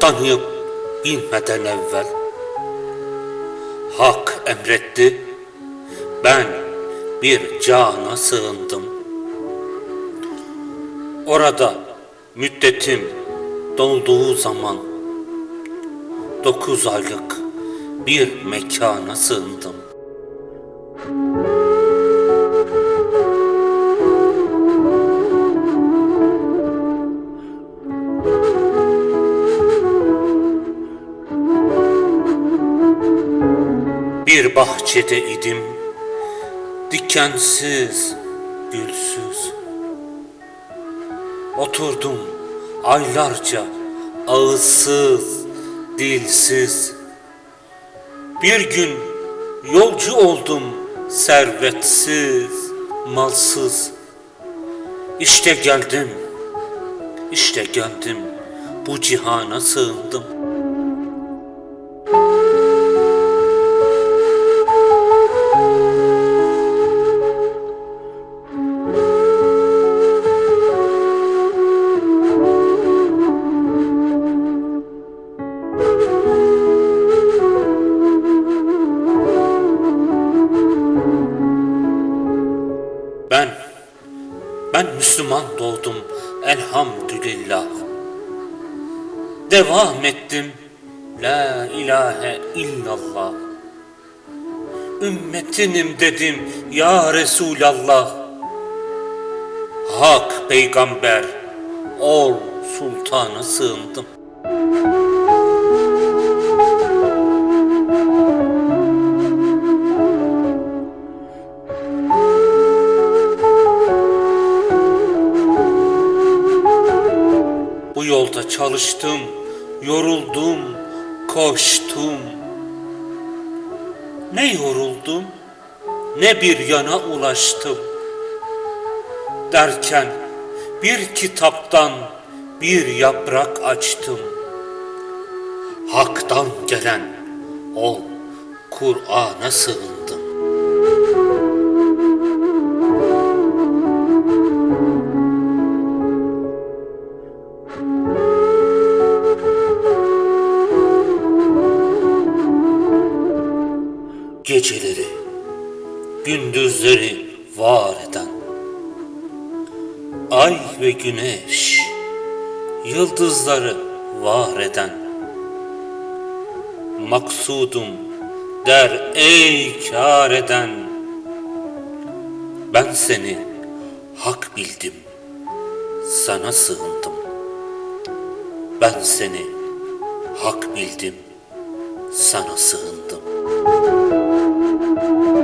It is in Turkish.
tanıyıp bilmeden evvel Hak emretti, ben bir cana sığındım. Orada müddetim dolduğu zaman dokuz aylık bir mekana sığındım. Bir bahçede idim, dikensiz, gülsüz. Oturdum aylarca ağızsız, dilsiz. Bir gün yolcu oldum servetsiz, malsız. İşte geldim, işte geldim, bu cihana sığındım. Müslüman doğdum elhamdülillah. Devam ettim La ilahe illallah. Ümmetinim dedim ya Resulallah. Hak peygamber ol sultana sığındım. Yolda çalıştım, yoruldum, koştum. Ne yoruldum, ne bir yana ulaştım. Derken bir kitaptan bir yaprak açtım. Hak'tan gelen o Kur'an'a sığındım. Geceleri, gündüzleri var eden, ay ve güneş, yıldızları var eden, maksudum der ey kâr eden, ben seni hak bildim, sana sığındım. Ben seni hak bildim, sana sığındım. Thank you.